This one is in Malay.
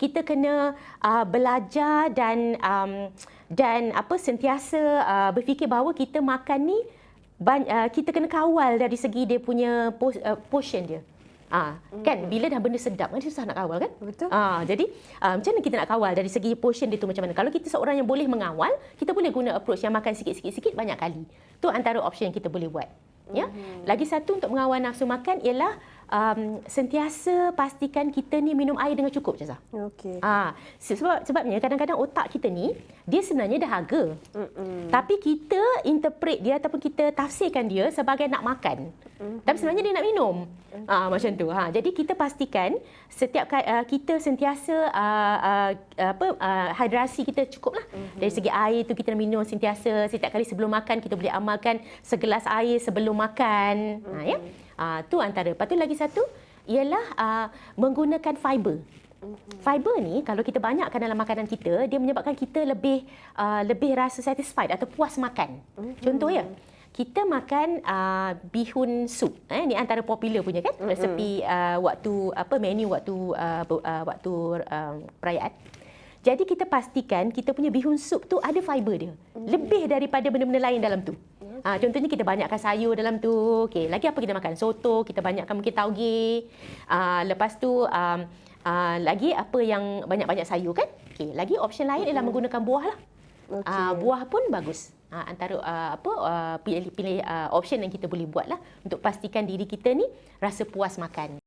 kita kena uh, belajar dan um, dan apa sentiasa uh, berfikir bahawa kita makan ni ban, uh, kita kena kawal dari segi dia punya pos, uh, portion dia. Ah, kan bila dah benda sedap kan susah nak kawal kan? Betul. Ah, jadi ah, macam mana kita nak kawal dari segi portion dia tu macam mana? Kalau kita seorang yang boleh mengawal, kita boleh guna approach yang makan sikit-sikit banyak kali. Tu antara option yang kita boleh buat. Ya. Lagi satu untuk mengawal nafsu makan ialah um, sentiasa pastikan kita ni minum air dengan cukup Jazah. Okey. Ah, sebab sebabnya kadang-kadang otak kita ni dia sebenarnya dahaga. Mm-mm. Tapi kita interpret dia ataupun kita tafsirkan dia sebagai nak makan. Mm-hmm. Tapi sebenarnya dia nak minum. Mm-hmm. Ah macam tu. Ha jadi kita pastikan setiap uh, kita sentiasa uh, uh, apa uh, hidrasi kita cukup lah. Mm-hmm. Dari segi air tu kita minum sentiasa setiap kali sebelum makan kita boleh amalkan segelas air sebelum makan. Mm-hmm. Ha ya. Uh, tu antara. Lepas tu lagi satu ialah uh, menggunakan fiber. Fiber ni kalau kita banyakkan dalam makanan kita, dia menyebabkan kita lebih uh, lebih rasa satisfied atau puas makan. Contoh ya, kita makan uh, bihun sup. Eh ni antara popular punya kan resepi uh, waktu apa menu waktu uh, uh, waktu uh, perayaan. Jadi kita pastikan kita punya bihun sup tu ada fiber dia. Lebih daripada benda-benda lain dalam tu. Ha, contohnya kita banyakkan sayur dalam tu. Okey, lagi apa kita makan? Soto, kita banyakkan mungkin tauge. Uh, lepas tu um, uh, lagi apa yang banyak-banyak sayur kan? Okey, lagi option lain ialah menggunakan buah lah. Okey. Uh, buah pun bagus. Uh, antara uh, apa uh, pilih pilih uh, option yang kita boleh buat lah untuk pastikan diri kita ni rasa puas makan.